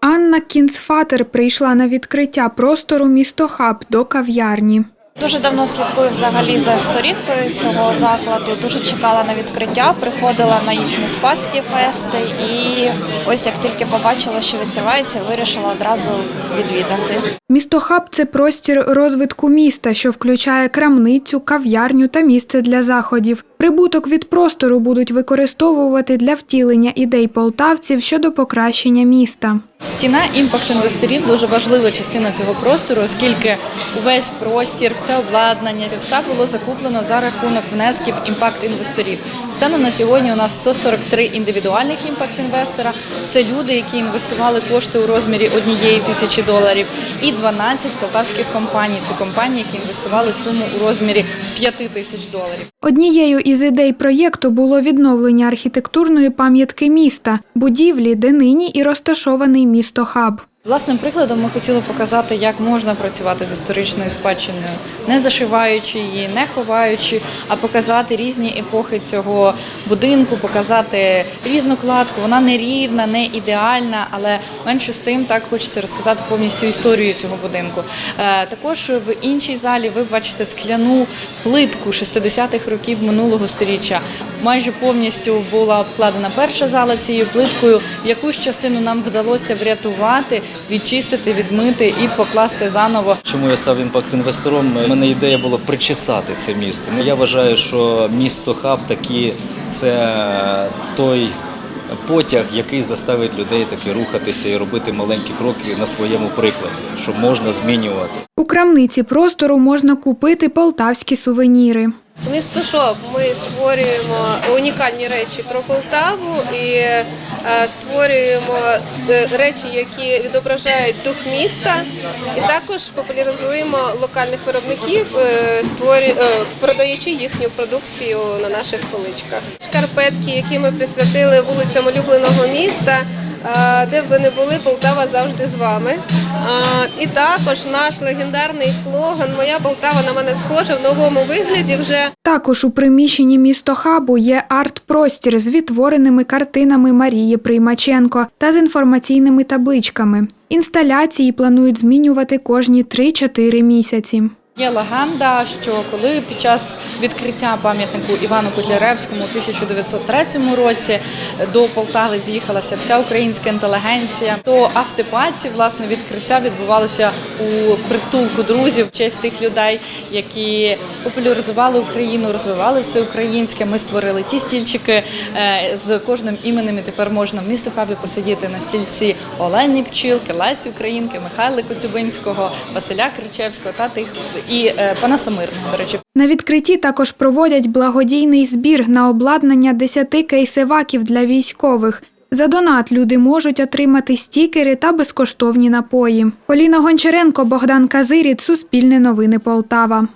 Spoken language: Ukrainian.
Анна Кінцфатер прийшла на відкриття простору місто Хаб до кав'ярні. Дуже давно слідкую взагалі за сторінкою цього закладу. Дуже чекала на відкриття, приходила на їхні спаські фести, і ось як тільки побачила, що відкривається, вирішила одразу відвідати. Місто Хаб це простір розвитку міста, що включає крамницю, кав'ярню та місце для заходів. Прибуток від простору будуть використовувати для втілення ідей полтавців щодо покращення міста. Стіна імпакт інвесторів дуже важлива частина цього простору, оскільки увесь простір, все обладнання, все було закуплено за рахунок внесків імпакт інвесторів. Станом на сьогодні у нас 143 індивідуальних імпакт інвестора. Це люди, які інвестували кошти у розмірі однієї тисячі доларів, і 12 полтавських компаній. Це компанії, які інвестували суму у розмірі 5 тисяч доларів. Однією із ідей проєкту було відновлення архітектурної пам'ятки міста, будівлі, де нині і розташований місто Хаб. Власним прикладом ми хотіли показати, як можна працювати з історичною спадщиною, не зашиваючи її, не ховаючи, а показати різні епохи цього будинку, показати різну кладку. Вона не рівна, не ідеальна, але менше з тим так хочеться розказати повністю історію цього будинку. Е, Також в іншій залі ви бачите скляну плитку 60-х років минулого століття. Майже повністю була обкладена перша зала цією плиткою. Якусь частину нам вдалося врятувати, відчистити, відмити і покласти заново. Чому я став імпакт-інвестором? У мене ідея була причесати це місто. Я вважаю, що місто хаб таки це той потяг, який заставить людей таки рухатися і робити маленькі кроки на своєму прикладі, що можна змінювати. У крамниці простору можна купити полтавські сувеніри. Місто Шоп ми створюємо унікальні речі про Полтаву і е, створюємо е, речі, які відображають дух міста, і також популяризуємо локальних виробників, е, продаючи їхню продукцію на наших поличках. Шкарпетки, які ми присвятили вулицям улюбленого міста. Де б ви не були, Полтава завжди з вами. І також наш легендарний слоган Моя Полтава на мене схожа в новому вигляді вже Також у приміщенні місто Хабу є арт-простір з відтвореними картинами Марії Приймаченко та з інформаційними табличками. Інсталяції планують змінювати кожні 3-4 місяці. Є легенда, що коли під час відкриття пам'ятнику Івану Котляревському у 1903 році до Полтави з'їхалася вся українська інтелігенція, то автопаці власне відкриття відбувалося у притулку друзів в честь тих людей, які популяризували Україну, розвивали все українське. Ми створили ті стільчики е, з кожним іменем. І тепер можна в місто хабі посидіти на стільці Олені Пчілки, Лесі Українки, Михайла Коцюбинського, Василя Кричевського та тих і е, Панаса Мирного, до речі. На відкритті також проводять благодійний збір на обладнання 10 кейсеваків для військових. За донат люди можуть отримати стікери та безкоштовні напої. Поліна Гончаренко, Богдан Казиріт, Суспільне новини Полтава.